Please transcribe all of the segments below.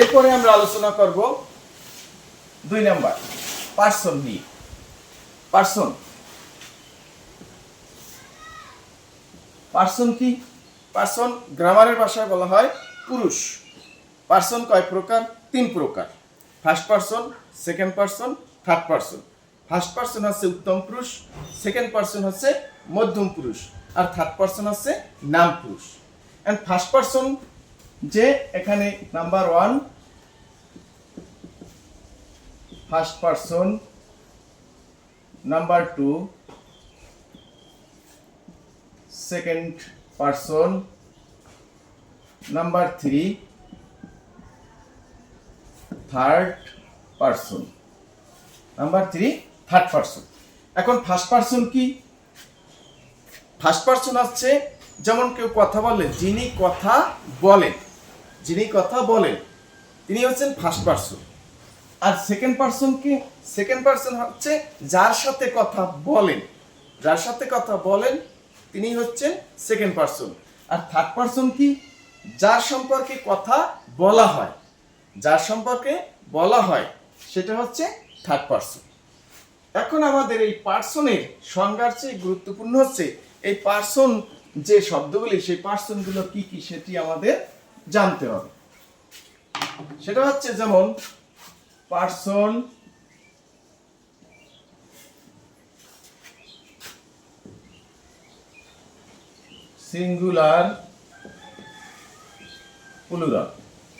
এরপরে আমরা আলোচনা করব দুই নাম্বার পার্সন নিয়ে। পার্সন পার্সন কি? পার্সন গ্রামারের ভাষায় বলা হয় পুরুষ। পার্সন কয় প্রকার? তিন প্রকার। First person second person third person first person হচ্ছে উত্তম পুরুষ সেকেন্ড পার্সন হচ্ছে মধ্যম পুরুষ। আর থার্ড পার্সন হচ্ছে নাম পুরুষ। অ্যান্ড ফার্স্ট পার্সন যে এখানে number one first person number two second person number three third person number three third person এখন ফার্স্ট পার্সন কি? ফার্স্ট পার্সন আসছে, যেমন কেউ কথা বলে, যিনি কথা বলেন। যিনি কথা বলেন, তিনি হচ্ছেন ফার্স্ট পার্সন আর সেকেন্ড পার্সন কি? সেকেন্ড পার্সন হচ্ছে যার সাথে কথা বলেন। যার সাথে কথা বলেন, তিনি হচ্ছেন সেকেন্ড পার্সন আর থার্ড পার্সন কি? যার সম্পর্কে কথা বলা হয়। যার সম্পর্কে বলা হয়, সেটা হচ্ছে থার্ড পার্সন এখন আমাদের এই পার্সনের সংজ্ঞার চেয়ে গুরুত্বপূর্ণ হচ্ছে, এই পার্সন যে শব্দগুলি, সেই পার্সনগুলো কি কি, সেটি আমাদের জানতে হবে। সেটা হচ্ছে যেমন person singular plural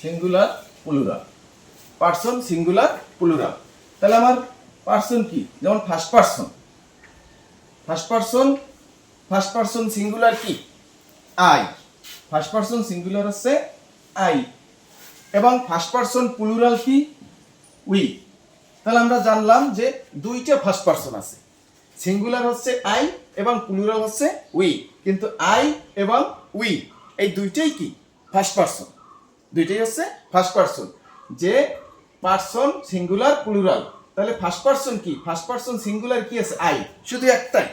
singular plural person singular plural তাহলে আমার পার্সন কি? যেমন first person first person first person singular কি? আই ফার্স্ট পার্সন সিঙ্গুলার হচ্ছে আই এবং ফার্স্ট পার্সন প্লুরাল কি? উই তাহলে আমরা জানলাম যে দুইটা ফার্স্ট পার্সন আছে। সিঙ্গুলার হচ্ছে আই এবং প্লুরাল হচ্ছে উই কিন্তু আই এবং উই এই দুইটাই কি? ফার্স্ট পার্সন দুইটাই হচ্ছে ফার্স্ট পার্সন যে পার্সন সিঙ্গুলার প্লুরাল তাহলে ফার্স্ট পার্সন কি? ফার্স্ট পার্সন সিঙ্গুলার কি আছে? আই শুধু একটাই।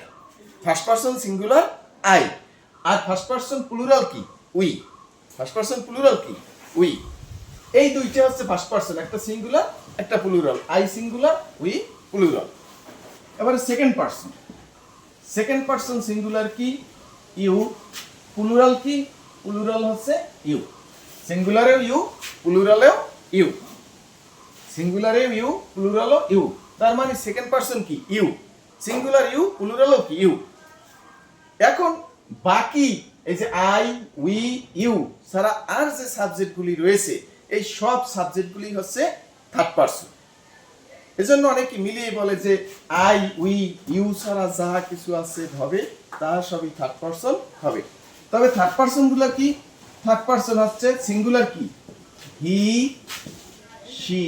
ফার্স্ট পার্সন সিঙ্গুলার আই আর ফার্স্ট পার্সন প্লুরাল কি? উই। ফার্স্ট পার্সন প্লুরাল কি? উই। এই দুইটা হচ্ছে ফার্স্ট পার্সন একটা সিঙ্গুলার একটা plural I singular we plural এবারে second person second person singular কি? ইউ। প্লুরাল কি? প্লুরাল হচ্ছে ইউ। সিঙ্গুলারেও ইউ প্লুরালেও ইউ। সিঙ্গুলারেও ইউ প্লুরালও ইউ। তার মানে সেকেন্ড পার্সন কি? ইউ। সিঙ্গুলার ইউ প্লুরালও কি? ইউ। এখন বাকি এই যে আই উই ইউ ছাড়া আর যে সাবজেক্টগুলি রয়েছে, এই সব সাবজেক্টগুলি হচ্ছে থার্ড পার্সন এজন্য অনেকে মিলিয়ে বলে যে আই উই ইউ ছাড়া যা কিছু আছে হবে, তা সবই থার্ড পার্সন হবে। তবে থার্ড পার্সনগুলো কি? থার্ড পার্সন হচ্ছে সিঙ্গুলার কি? He she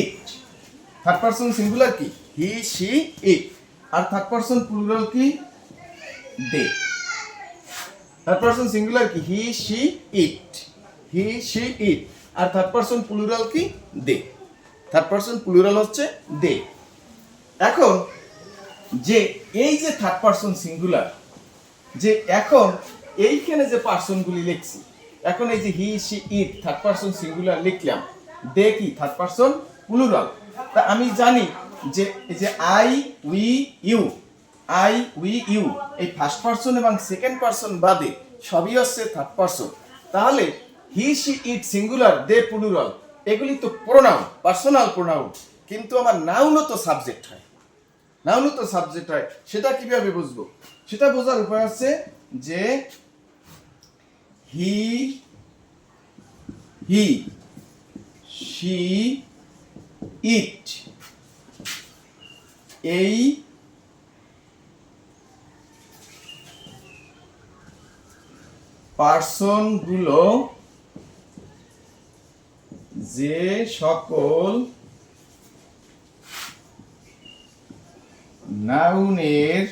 it third person singular কি? হি শি ইট আর থার্ড পার্সন প্লুরাল কি? দে। থার্ড পার্সন সিঙ্গুলার কি? He she it he she it R third person plural কি? দে। থার্ড পার্সন প্লুরাল হচ্ছে দে। এখন, যে এই যে থার্ড পার্সন সিঙ্গুলার যে এখন এইখানে যে পার্সনগুলি লিখছি, এখন এই যে he she it third person singular লিখলাম, দে কি? থার্ড পার্সন প্লুরাল তা আমি জানি যে যে I we you I we you এই ফার্স্ট পার্সন এবং সেকেন্ড পার্সন বাদে সবই হচ্ছে থার্ড পার্সন তাহলে he she it singular they plural এগুলি তো প্রোনাউন পার্সোনাল প্রোনাউন কিন্তু আমার নাউনও তো সাবজেক্ট হয়। নাউনও তো সাবজেক্ট হয়। সেটা কীভাবে বুঝব? সেটা বোঝার উপায় আছে যে হি হি সি ইট এই পার্সনগুলো যে সকল নাউনের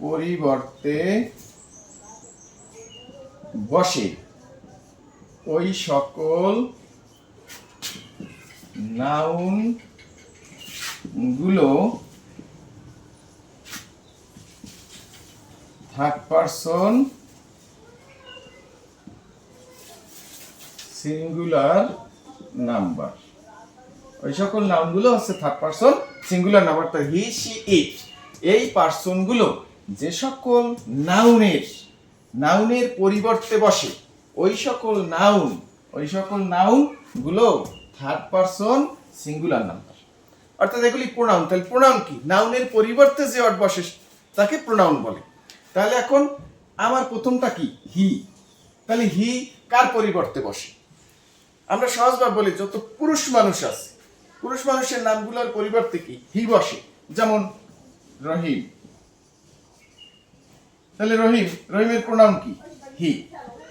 পরিবর্তে বসে ওই সকল noun third person, singular number. ওই সকল নাউনগুলো হচ্ছে থার্ড পারসন, সিঙ্গুলার নাম্বার, তো হি সি ইট। এই পার্সনগুলো যে সকল নাউনের নাউনের পরিবর্তে বসে, ওই সকল নাউন, ওই সকল নাউনগুলো থার্ড পারসন, সিঙ্গুলার নাম্বার। অর্থাৎ এগুলি প্রোনাউন। তাহলে প্রোনাউন কি? নাউনের পরিবর্তে যে ওয়ার্ড বসে, তাকে প্রোনাউন বলে। তাহলে এখন আমার প্রথমটা কি? হি তাহলে হি কার পরিবর্তে বসে? আমরা সহজভাবে বলি, যত পুরুষ মানুষ আছে, পুরুষ মানুষের নামগুলোর পরিবর্তে কি? হি বসে। যেমন রহিম। তাহলে রহিম, রহিমের প্রণাম কি? হি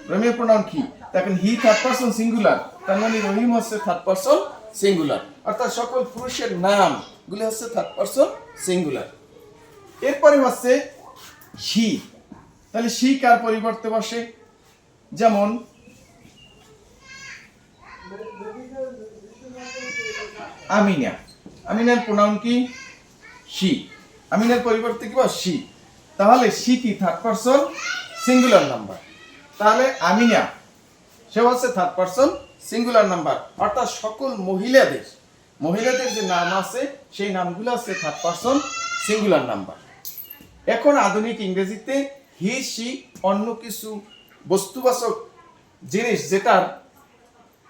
রহিমের প্রণাম কি? দেখেন হি থার্ড পারসন সিঙ্গুলার তার মানে রহিম হচ্ছে থার্ড পারসন সিঙ্গুলার অর্থাৎ সকল পুরুষের নাম গুলি হচ্ছে থার্ড পার্সন সিঙ্গুলার এরপরে হচ্ছে শি তাহলে শি কার পরিবর্তে বসে? যেমন, আমিনা। আমিনার প্রোনাউন কি? শি আমিনার পরিবর্তে কি বস? শি তাহলে শি কি থার্ড পারসন সিঙ্গুলার নাম্বার তাহলে আমিনা, সে হচ্ছে থার্ড পারসন সিঙ্গুলার নাম্বার অর্থাৎ সকল মহিলাদের মহিলাদের যে নাম আছে, সেই নামগুলো আছে থার্ড পারসন সিঙ্গুলার নাম্বার এখন আধুনিক ইংরেজিতে হি সি অন্য কিছু বস্তুবাচক জিনিস যেটার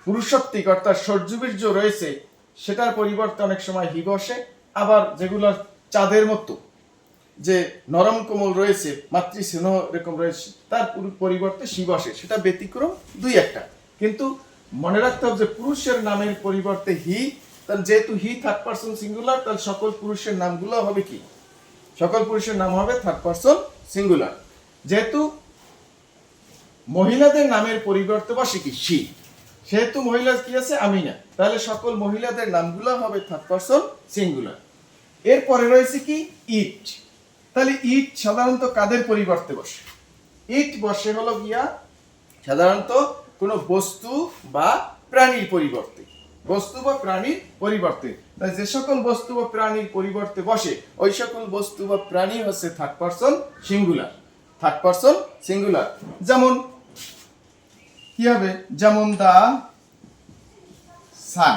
পুরুষত্বিক অর্থাৎ সৌর্যবীর্য রয়েছে, সেটার পরিবর্তে অনেক সময় হি বসে। আবার যেগুলো চাঁদের মতো যে নরম কোমল রয়েছে মাতৃ স্নেহ এরকম রয়েছে, তার পরিবর্তে শি বসে। সেটা ব্যতিক্রম দুই একটা। কিন্তু মনে রাখতে হবে যে পুরুষের নামের পরিবর্তে হি, তাহলে যেহেতু হি থার্ড পার্সন সিঙ্গুলার তাহলে সকল পুরুষের নামগুলো হবে কি? সকল পুরুষের নাম হবে থার্ড পার্সন সিঙ্গুলার যেহেতু মহিলাদের নামের পরিবর্তে বসে কি? শি সেহেতু মহিলা কি আছে? আমিনা। তাহলে সকল মহিলাদের নামগুলো হবে থার্ড পার্সন সিঙ্গুলার এরপরে রয়েছে কি? ইট তাহলে ইট সাধারণত কাদের পরিবর্তে বসে? ইট বসে হলো গিয়া সাধারণত কোনো বস্তু বা প্রাণীর পরিবর্তে। বস্তু বা প্রাণীর পরিবর্তে। যে সকল বস্তু বা প্রাণীর পরিবর্তে বসে, ওই সকল বস্তু বা প্রাণী হচ্ছে third person singular third person singular যেমন, কি হবে? যেমন দা সান।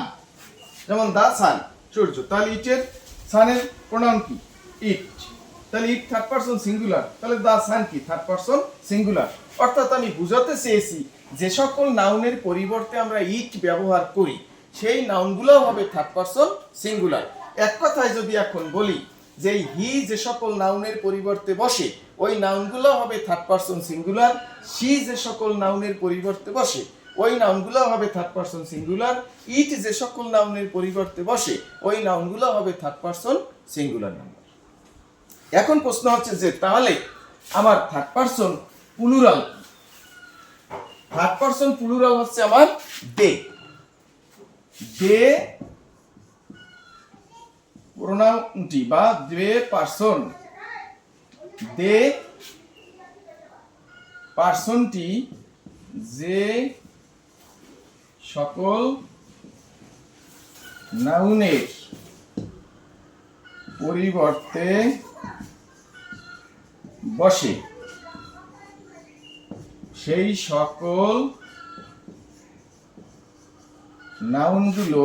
যেমন দা সান, সূর্য। তাহলে ইটের সানের প্রণাম কি? ইট। তাহলে ইট থার্ড পারসন সিঙ্গুলার তাহলে দা সান কি? থার্ড পারসন সিঙ্গুলার অর্থাৎ আমি বুঝাতে চেয়েছি, যে সকল নাউনের পরিবর্তে আমরা ইট ব্যবহার করি সেই নাউনগুলো হবে থার্ড পারসন সিঙ্গুলার এক কথায় যদি এখন বলি যে হি যে সকল নাউনের পরিবর্তে বসে, ওই নাউনগুলো হবে থার্ড পারসন সিঙ্গুলার সি যে সকল নাউনের পরিবর্তে বসে, ওই নাউনগুলো হবে থার্ড পারসন সিঙ্গুলার ইট যে সকল নাউনের পরিবর্তে বসে, ওই নাউনগুলো হবে থার্ড পারসন সিঙ্গুলার নাম্বার এখন প্রশ্ন হচ্ছে যে তাহলে আমার third person plural third person plural হচ্ছে আমার দে দে বা দে পার্সন। দে পার্সনটি যে সকল নাউনের পরিবর্তে বসে সেই সকল নাউনগুলো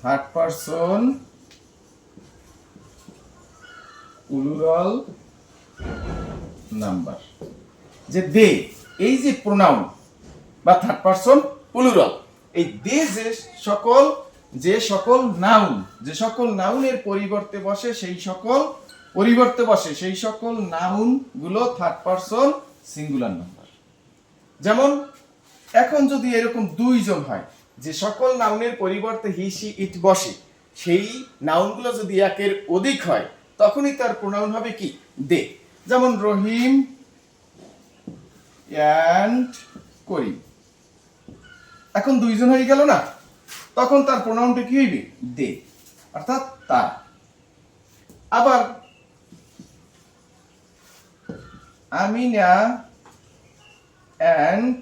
থার্ড পারসন প্লুরাল নাম্বার যে দে, এই যে প্রোনাউন বা থার্ড পারসন প্লুরাল এই দে যে সকল যে সকল নাউন, যে সকল নাউনের পরিবর্তে বসে, সেই সকল পরিবর্তে বসে, সেই সকল নাউনগুলো থার্ড পারসন সিঙ্গুলার নাম্বার যেমন, এখন যদি এরকম দুইজন হয়, যে সকল নাউনের পরিবর্তে হি সি ইট বসে, সেই নাউনগুলো যদি একের অধিক হয়, তখনই তার প্রোনাউন হবে কি? দে। যেমন, রহিম অ্যান্ড করিম। এখন দুইজন হয়ে গেল না? তখন তার প্রোনাউনটা কি হইবে? দে। অর্থাৎ তার। আবার, আমিনা অ্যান্ড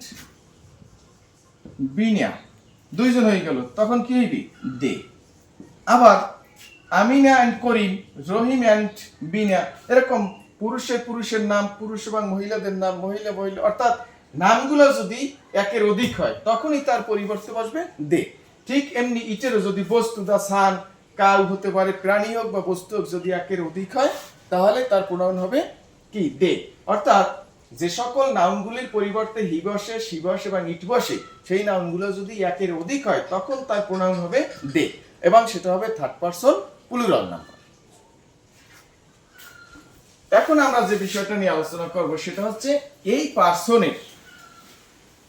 বিনা দুইজন হয়ে গেল। তখন কি হইবে? দে। আবার আমিনা অ্যান্ড করিম, রহিম অ্যান্ড বিনা এরকম পুরুষের পুরুষের নাম, পুরুষ এবং মহিলাদের নাম, মহিলা মহিলা, অর্থাৎ নামগুলো যদি একের অধিক হয়, তখনই তার পরিবর্তে বসবে দে। ঠিক এমনি ইটেরও যদি বস্তু দা সান কাউ হতে পারে প্রাণী হোক বা বস্তু হোক যদি একের অধিক হয়, তাহলে তার প্রণয়ন হবে কি? দে। অর্থাৎ যে সকল নাউনগুলির পরিবর্তে হি বসে সি বসে এবং ইট বসে, সেই নাউনগুলো যদি একের অধিক হয়, তখন তার প্রণয়ন হবে দে এবং সেটা হবে থার্ড পারসন প্লুরাল নাম্বার এখন আমরা যে বিষয়টা নিয়ে আলোচনা করব, সেটা হচ্ছে এই পার্সনের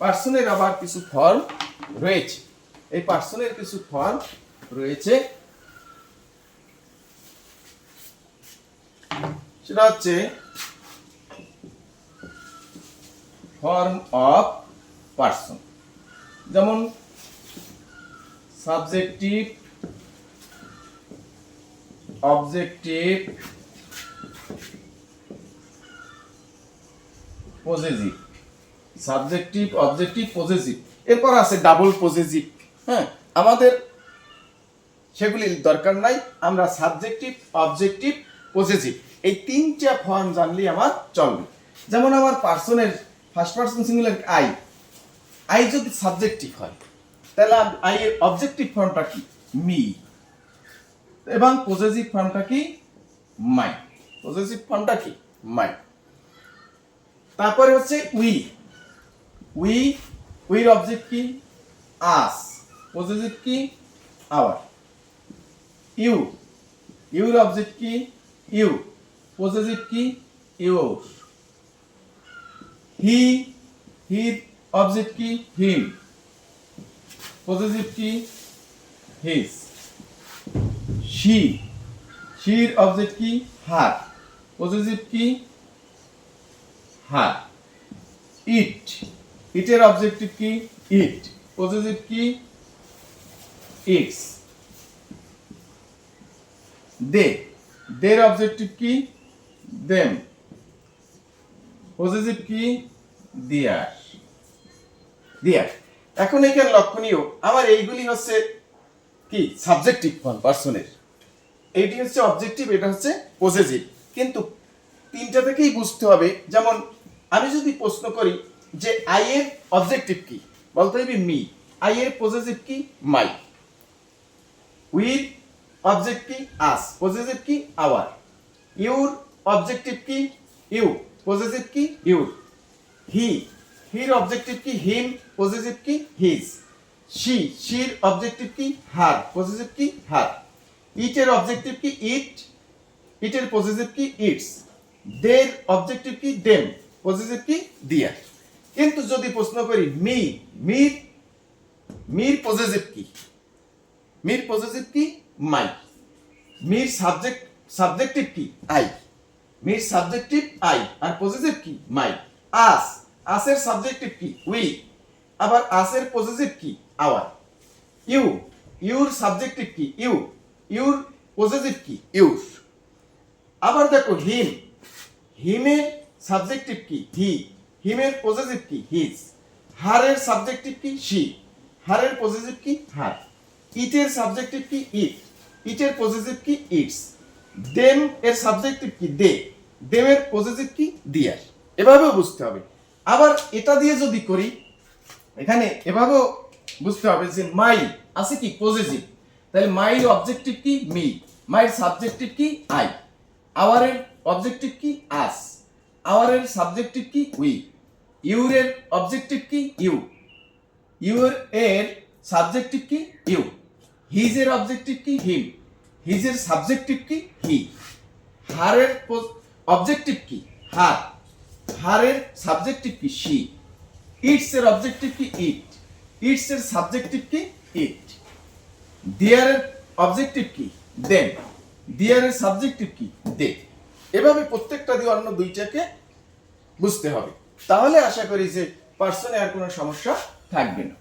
পার্সনের আবার কিছু ফর্ম রয়েছে। এই পার্সনের কিছু ফর্ম রয়েছে। সেটা হচ্ছে ফর্ম অফ পার্সন যেমন subjective objective possessive subjective objective possessive এরপর আছে ডাবল পজেসিভ হ্যাঁ আমাদের সেগুলির দরকার নাই, আমরা সাবজেক্টিভ অবজেক্টিভ পজেসিভ এই তিনটা ফর্ম জানলেই আমার চলবে। যেমন আমার পার্সনের first person singular I I যদি সাবজেক্টিভ হয়, তাহলে আই এর অবজেক্টিভ ফর্মটা কি? মি এবং পজেসিভ ফর্মটা কি? মাই পজেসিভ ফর্মটা কি? মাই তারপরে হচ্ছে উই উই উইর অবজেক্ট কি? আস পজেসিভ কি? আওয়ার ইউ ইউর অবজেক্ট কি? ইউ পজেসিভ কি? ইউর হি হির অবজেক্ট কি হিম পজেসিভ কি হিজ শি শির অবজেক্ট কি হার পজেসিভ কি হার ইট ইটের অবজেক্টিভ কি ইট পজেসিভ কি ইটস দে দের অবজেক্টিভ কি দেম পজেসিভ কি? দিয়ার। দিয়ার। এখন এখানে লক্ষণীয়, আমার এইগুলি হচ্ছে কি? সাবজেক্টিভ ফর্ম পার্সনের এইটি হচ্ছে অবজেক্টিভ এটা হচ্ছে পজেসিভ কিন্তু তিনটা থেকেই বুঝতে হবে, যেমন আমি যদি প্রশ্ন করি যে আই এর অবজেক্টিভ কি? বলতে হবে মি আই এর পজেসিভ কি? মাই উইর অবজেক্ট কি? আস পজেসিভ কি? আওয়ার ইউর অবজেক্টিভ কি? ইউ পজেসিভ কি ইউর হি হির অবজেক্টিভ কি হিম পজেসিভ কি হিজ শি শির অবজেক্টিভ কি হার পজেসিভ কি হার ইটের অবজেক্টিভ কি ইট ইটের পজেসিভ কি ইটস দের অবজেক্টিভ কি দেম পজেসিভ কি দিয়ার কিন্তু যদি প্রশ্ন করি মি মির মির পজেসিভ কি মির পজেসিভ কি মাই মির সাবজেক্ট সাবজেক্টিভ কি আই মির সাবজেক্টিভ আই আর পজেসিভ কি মাই আস আসের সাবজেক্টিভ কি উই আবার আসের পজেসিভ কি আওয়ার ইউ ইউর সাবজেক্টিভ কি ইউ ইউর পজেসিভ কি ইউর আবার দেখো হিম হিমের সাবজেক্টিভ কি হি হিমের পজেসিভ কি হিজ হারের সাবজেক্টিভ কি শি হারের পজেসিভ কি হার ইটের সাবজেক্টিভ কি ইট ইটের পজেসিভ কি ইটস দেম এর সাবজেক্টিভ কি? দে দেমের পজেসিভ কি? দিয়ার এভাবেও বুঝতে হবে। আবার এটা দিয়ে যদি করি, এখানে এভাবেও বুঝতে হবে যে মাই আছে কি? পজেসিভ তাহলে মাইর অবজেক্টিভ কি? মি মাইর সাবজেক্টিভ কি? আই আওয়ারের অবজেক্টিভ কি? আস আওয়ারের সাবজেক্টিভ কি? উই ইউরের অবজেক্টিভ কি? ইউ ইউর এর সাবজেক্টিভ কি? ইউ হিজের অবজেক্টিভ কি? হিম হিজের সাবজেক্টিভ কি? হি হারের অবজেক্টিভ কি? হার হারের সাবজেক্টিভ কি? শি ইটস এর অবজেক্টিভ কি? ইট ইটস এর সাবজেক্টিভ কি? ইট দিয়ারের অবজেক্টিভ কি? দেন দিয়ারের সাবজেক্টিভ কি? দে এভাবে প্রত্যেকটা দিয়ে অন্য দুইটাকে বুঝতে হবে। তাহলে আশা করি যে পার্সনে আর কোনো সমস্যা থাকবে না।